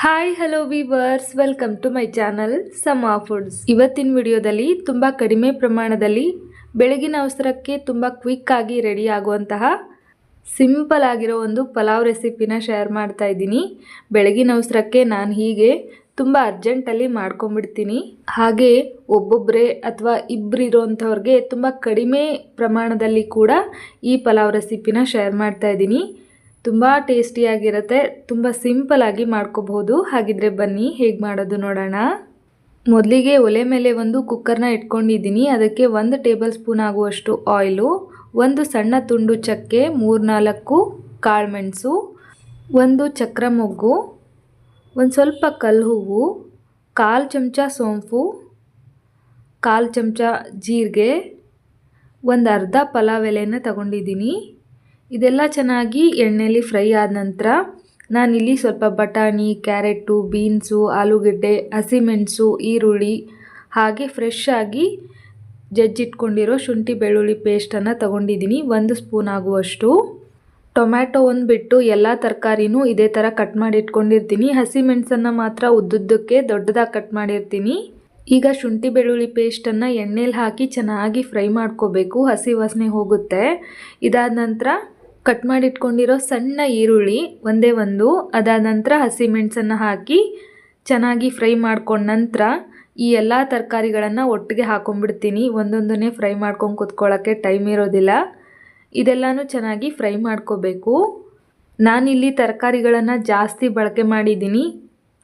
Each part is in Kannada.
Hi hello viewers welcome to my channel ಸಮಾ ಫುಡ್ಸ್ ಇವತ್ತಿನ ವಿಡಿಯೋದಲ್ಲಿ ತುಂಬ ಕಡಿಮೆ ಪ್ರಮಾಣದಲ್ಲಿ ಬೆಳಗಿನ ಅವಸರಕ್ಕೆ ತುಂಬ ಕ್ವಿಕ್ ಆಗಿ ರೆಡಿ ಆಗುವಂತಹ ಸಿಂಪಲ್ ಆಗಿರೋ ಒಂದು ಪಲಾವ್ ರೆಸಿಪಿನ ಶೇರ್ ಮಾಡ್ತಾ ಇದ್ದೀನಿ. ಬೆಳಗಿನ ಅವಸರಕ್ಕೆ ನಾನು ಹೀಗೆ ತುಂಬ ಅರ್ಜೆಂಟಲ್ಲಿ ಮಾಡ್ಕೊಂಬಿಡ್ತೀನಿ ಹಾಗೆ ಒಬ್ಬೊಬ್ಬರೇ ಅಥವಾ ಇಬ್ಬರಿರೋಂಥವ್ರಿಗೆ ತುಂಬ ಕಡಿಮೆ ಪ್ರಮಾಣದಲ್ಲಿ ಕೂಡ ಈ ಪಲಾವ್ ರೆಸಿಪಿನ ಶೇರ್ ಮಾಡ್ತಾ ಇದ್ದೀನಿ. ತುಂಬ ಟೇಸ್ಟಿಯಾಗಿರುತ್ತೆ ತುಂಬ ಸಿಂಪಲಾಗಿ ಮಾಡ್ಕೋಬಹುದು. ಹಾಗಿದ್ರೆ ಬನ್ನಿ, ಹೇಗೆ ಮಾಡೋದು ನೋಡೋಣ. ಮೊದಲಿಗೆ ಒಲೆ ಮೇಲೆ ಒಂದು ಕುಕ್ಕರ್ನ ಇಟ್ಕೊಂಡಿದ್ದೀನಿ. ಅದಕ್ಕೆ ಒಂದು ಟೇಬಲ್ ಸ್ಪೂನ್ ಆಗುವಷ್ಟು ಆಯಿಲು ಒಂದು ಸಣ್ಣ ತುಂಡು ಚಕ್ಕೆ, ಮೂರ್ನಾಲ್ಕು ಕಾಳುಮೆಣಸು ಒಂದು ಚಕ್ರ ಮೊಗ್ಗು, ಒಂದು ಸ್ವಲ್ಪ ಕಲ್ಲು ಹೂವು, ಕಾಲು ಚಮಚ ಸೋಂಪು, ಕಾಲು ಚಮಚ ಜೀರಿಗೆ, ಒಂದು ಅರ್ಧ ಪಲಾವ್ ಎಲೆನ ತಗೊಂಡಿದ್ದೀನಿ. ಇದೆಲ್ಲ ಚೆನ್ನಾಗಿ ಎಣ್ಣೆಯಲ್ಲಿ ಫ್ರೈ ಆದ ನಂತರ ನಾನಿಲ್ಲಿ ಸ್ವಲ್ಪ ಬಟಾಣಿ ಕ್ಯಾರೆಟು ಬೀನ್ಸು, ಆಲೂಗಡ್ಡೆ, ಹಸಿಮೆಣಸು, ಈರುಳ್ಳಿ ಹಾಗೆ ಫ್ರೆಶ್ ಆಗಿ ಜಜ್ಜಿಟ್ಕೊಂಡಿರೋ ಶುಂಠಿ ಬೆಳ್ಳುಳ್ಳಿ ಪೇಸ್ಟನ್ನು ತಗೊಂಡಿದ್ದೀನಿ. ಒಂದು ಸ್ಪೂನ್ ಆಗುವಷ್ಟು. ಟೊಮ್ಯಾಟೊ ಒಂದು ಬಿಟ್ಟು ಎಲ್ಲ ತರಕಾರಿನೂ ಇದೇ ಥರ ಕಟ್ ಮಾಡಿ ಇಟ್ಕೊಂಡಿರ್ತೀನಿ. ಹಸಿಮೆಣಸನ್ನು ಮಾತ್ರ ಉದ್ದುದ್ದಕ್ಕೆ ದೊಡ್ಡದಾಗಿ ಕಟ್ ಮಾಡಿರ್ತೀನಿ. ಈಗ ಶುಂಠಿ ಬೆಳ್ಳುಳ್ಳಿ ಪೇಸ್ಟನ್ನು ಎಣ್ಣೆಲಿ ಹಾಕಿ ಚೆನ್ನಾಗಿ ಫ್ರೈ ಮಾಡ್ಕೋಬೇಕು. ಹಸಿ ವಾಸನೆ ಹೋಗುತ್ತೆ. ಇದಾದ ನಂತರ ಕಟ್ ಮಾಡಿಟ್ಕೊಂಡಿರೋ ಸಣ್ಣ ಈರುಳ್ಳಿ ಒಂದೇ ಒಂದು, ಅದಾದ ನಂತರ ಹಸಿಮೆಣಸನ್ನು ಹಾಕಿ ಚೆನ್ನಾಗಿ ಫ್ರೈ ಮಾಡ್ಕೊಂಡ ನಂತರ ಈ ಎಲ್ಲ ತರಕಾರಿಗಳನ್ನು ಒಟ್ಟಿಗೆ ಹಾಕೊಂಡ್ಬಿಡ್ತೀನಿ. ಒಂದೊಂದನ್ನೇ ಫ್ರೈ ಮಾಡ್ಕೊಂಡು ಕುತ್ಕೊಳ್ಳೋಕ್ಕೆ ಟೈಮ್ ಇರೋದಿಲ್ಲ. ಇದೆಲ್ಲನೂ ಚೆನ್ನಾಗಿ ಫ್ರೈ ಮಾಡ್ಕೋಬೇಕು. ನಾನಿಲ್ಲಿ ತರಕಾರಿಗಳನ್ನು ಜಾಸ್ತಿ ಬಳಕೆ ಮಾಡಿದ್ದೀನಿ.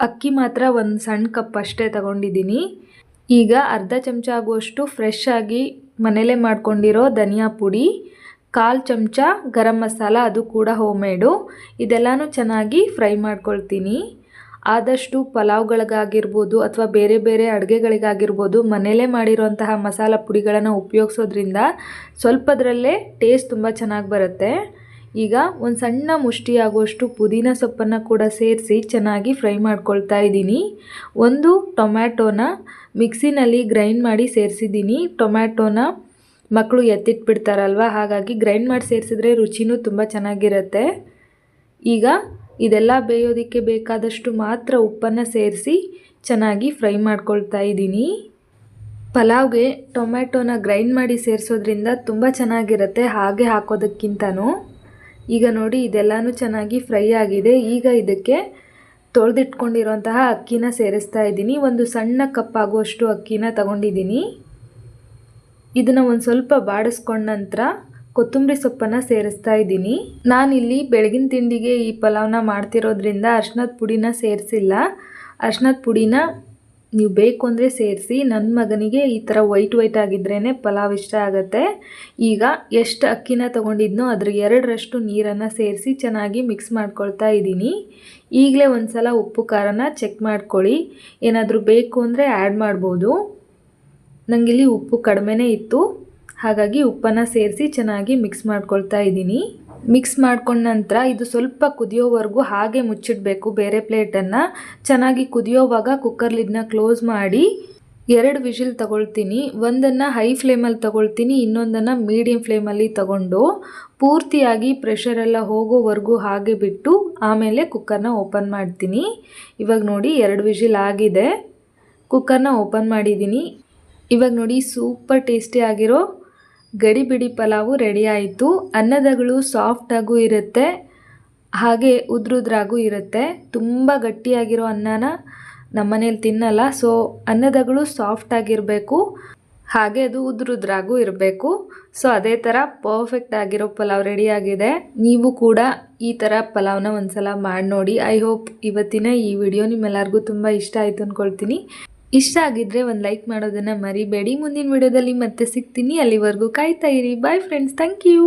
ಅಕ್ಕಿ ಮಾತ್ರ ಒಂದು ಸಣ್ಣ ಕಪ್ ಅಷ್ಟೇ ತಗೊಂಡಿದ್ದೀನಿ. ಈಗ ಅರ್ಧ ಚಮಚ ಆಗುವಷ್ಟು ಫ್ರೆಶ್ ಆಗಿ ಮನೇಲೇ ಮಾಡ್ಕೊಂಡಿರೋ ಧನಿಯಾ ಪುಡಿ ಕಾಲು ಚಮಚ, ಗರಂ ಮಸಾಲ ಅದು ಕೂಡ ಹೋಮೇಡು ಇದೆಲ್ಲನೂ ಚೆನ್ನಾಗಿ ಫ್ರೈ ಮಾಡ್ಕೊಳ್ತೀನಿ. ಆದಷ್ಟು ಪಲಾವ್ಗಳಿಗಾಗಿರ್ಬೋದು ಅಥವಾ ಬೇರೆ ಬೇರೆ ಅಡುಗೆಗಳಿಗಾಗಿರ್ಬೋದು ಮನೆಯಲ್ಲೇ ಮಾಡಿರುವಂತಹ ಮಸಾಲ ಪುಡಿಗಳನ್ನು ಉಪಯೋಗಿಸೋದ್ರಿಂದ ಸ್ವಲ್ಪದರಲ್ಲೇ ಟೇಸ್ಟ್ ತುಂಬ ಚೆನ್ನಾಗಿ ಬರುತ್ತೆ. ಈಗ ಒಂದು ಸಣ್ಣ ಮುಷ್ಟಿಯಾಗುವಷ್ಟು ಪುದೀನ ಸೊಪ್ಪನ್ನು ಕೂಡ ಸೇರಿಸಿ ಚೆನ್ನಾಗಿ ಫ್ರೈ ಮಾಡ್ಕೊಳ್ತಾ ಇದ್ದೀನಿ. ಒಂದು ಟೊಮ್ಯಾಟೋನ ಮಿಕ್ಸಿನಲ್ಲಿ ಗ್ರೈಂಡ್ ಮಾಡಿ ಸೇರಿಸಿದ್ದೀನಿ. ಟೊಮ್ಯಾಟೋನ ಮಕ್ಕಳು ಎತ್ತಿಟ್ಬಿಡ್ತಾರಲ್ವ? ಹಾಗಾಗಿ ಗ್ರೈಂಡ್ ಮಾಡಿ ಸೇರಿಸಿದ್ರೆ ರುಚಿನೂ ತುಂಬ ಚೆನ್ನಾಗಿರುತ್ತೆ. ಈಗ ಇದೆಲ್ಲ ಬೇಯೋದಕ್ಕೆ ಬೇಕಾದಷ್ಟು ಮಾತ್ರ ಉಪ್ಪನ್ನು ಸೇರಿಸಿ ಚೆನ್ನಾಗಿ ಫ್ರೈ ಮಾಡ್ಕೊಳ್ತಾ ಇದ್ದೀನಿ. ಪಲಾವ್ಗೆ ಟೊಮ್ಯಾಟೋನ ಗ್ರೈಂಡ್ ಮಾಡಿ ಸೇರಿಸೋದ್ರಿಂದ ತುಂಬ ಚೆನ್ನಾಗಿರುತ್ತೆ, ಹಾಗೆ ಹಾಕೋದಕ್ಕಿಂತನೂ. ಈಗ ನೋಡಿ, ಇದೆಲ್ಲನೂ ಚೆನ್ನಾಗಿ ಫ್ರೈ ಆಗಿದೆ. ಈಗ ಇದಕ್ಕೆ ತೊಳೆದಿಟ್ಕೊಂಡಿರೋಂತಹ ಅಕ್ಕಿನ ಸೇರಿಸ್ತಾ ಇದ್ದೀನಿ. ಒಂದು ಸಣ್ಣ ಕಪ್ ಆಗುವಷ್ಟು ಅಕ್ಕಿನ ತಗೊಂಡಿದ್ದೀನಿ. ಇದನ್ನು ಒಂದು ಸ್ವಲ್ಪ ಬಾಡಿಸ್ಕೊಂಡ ನಂತರ ಕೊತ್ತಂಬರಿ ಸೊಪ್ಪನ್ನು ಸೇರಿಸ್ತಾ ಇದ್ದೀನಿ. ನಾನಿಲ್ಲಿ ಬೆಳಗಿನ ತಿಂಡಿಗೆ ಈ ಪಲಾವ್ನ ಮಾಡ್ತಿರೋದ್ರಿಂದ ಅರ್ಶಿನದ ಪುಡಿನ ಸೇರಿಸಿಲ್ಲ. ಅರ್ಶಿನದ ಪುಡಿನ ನೀವು ಬೇಕು ಅಂದರೆ ಸೇರಿಸಿ ನನ್ನ ಮಗನಿಗೆ ಈ ಥರ ವೈಟ್ ವೈಟ್ ಆಗಿದ್ರೇ ಪಲಾವ್ ಇಷ್ಟ ಆಗುತ್ತೆ. ಈಗ ಎಷ್ಟು ಅಕ್ಕಿನ ತೊಗೊಂಡಿದ್ನೋ ಅದ್ರ ಎರಡರಷ್ಟು ನೀರನ್ನು ಸೇರಿಸಿ ಚೆನ್ನಾಗಿ ಮಿಕ್ಸ್ ಮಾಡ್ಕೊಳ್ತಾ ಇದ್ದೀನಿ. ಈಗಲೇ ಒಂದು ಸಲ ಉಪ್ಪು, ಖಾರನ ಚೆಕ್ ಮಾಡ್ಕೊಳ್ಳಿ. ಏನಾದರೂ ಬೇಕು ಅಂದರೆ ಆ್ಯಡ್ ಮಾಡ್ಬೋದು. ನನಗಿಲ್ಲಿ ಉಪ್ಪು ಕಡಿಮೆನೇ ಇತ್ತು. ಹಾಗಾಗಿ ಉಪ್ಪನ್ನು ಸೇರಿಸಿ ಚೆನ್ನಾಗಿ ಮಿಕ್ಸ್ ಮಾಡ್ಕೊಳ್ತಾ ಇದ್ದೀನಿ. ಮಿಕ್ಸ್ ಮಾಡ್ಕೊಂಡ ನಂತರ ಇದು ಸ್ವಲ್ಪ ಕುದಿಯೋವರೆಗೂ ಹಾಗೆ ಮುಚ್ಚಿಡಬೇಕು ಬೇರೆ ಪ್ಲೇಟನ್ನು. ಚೆನ್ನಾಗಿ ಕುದಿಯೋವಾಗ ಕುಕ್ಕರ್ ಲಿಡ್ನ ಕ್ಲೋಸ್ ಮಾಡಿ ಎರಡು ವಿಷಿಲ್ ತಗೊಳ್ತೀನಿ. ಒಂದನ್ನು ಹೈ ಫ್ಲೇಮಲ್ಲಿ ತಗೊಳ್ತೀನಿ, ಇನ್ನೊಂದನ್ನು ಮೀಡಿಯಂ ಫ್ಲೇಮಲ್ಲಿ ತಗೊಂಡು ಪೂರ್ತಿಯಾಗಿ ಪ್ರೆಷರೆಲ್ಲ ಹೋಗೋವರೆಗೂ ಹಾಗೆ ಬಿಟ್ಟು ಆಮೇಲೆ ಕುಕ್ಕರ್ನ ಓಪನ್ ಮಾಡ್ತೀನಿ. ಇವಾಗ ನೋಡಿ ಎರಡು ವಿಷಿಲ್ ಆಗಿದೆ. ಕುಕ್ಕರ್ನ ಓಪನ್ ಮಾಡಿದ್ದೀನಿ. ಇವಾಗ ನೋಡಿ ಸೂಪರ್ ಟೇಸ್ಟಿ ಆಗಿರೋ ಗಡಿಬಿಡಿ ಪಲಾವು ರೆಡಿ ಆಯಿತು. ಅನ್ನದಗಳು ಸಾಫ್ಟಾಗೂ ಇರುತ್ತೆ, ಹಾಗೆ ಉದ್ರುದ್ರಾಗೂ ಇರುತ್ತೆ. ತುಂಬ ಗಟ್ಟಿಯಾಗಿರೋ ಅನ್ನನ ನಮ್ಮನೇಲಿ ತಿನ್ನಲ್ಲ ಸೊ ಅನ್ನದಗಳು ಸಾಫ್ಟಾಗಿರಬೇಕು ಹಾಗೆ ಅದು ಉದ್ರುದ್ರಾಗೂ ಇರಬೇಕು. ಸೊ ಅದೇ ಥರ ಪರ್ಫೆಕ್ಟ್ ಆಗಿರೋ ಪಲಾವ್ ರೆಡಿಯಾಗಿದೆ ನೀವು ಕೂಡ ಈ ಥರ ಪಲಾವ್ನ ಒಂದ್ಸಲ ಮಾಡಿ ನೋಡಿ. ಐ ಹೋಪ್ ಇವತ್ತಿನ ಈ ವಿಡಿಯೋ ನಿಮ್ಮೆಲ್ಲರಿಗೂ ತುಂಬ ಇಷ್ಟ ಆಯಿತು ಅಂದ್ಕೊಳ್ತೀನಿ ಇಷ್ಟ ಆಗಿದ್ರೆ ಒಂದು ಲೈಕ್ ಮಾಡೋದನ್ನು ಮರಿಬೇಡಿ. ಮುಂದಿನ ವಿಡಿಯೋದಲ್ಲಿ ಮತ್ತೆ ಸಿಗ್ತೀನಿ. ಅಲ್ಲಿವರೆಗೂ ಕಾಯ್ತಾ ಇರಿ. Bye friends thank you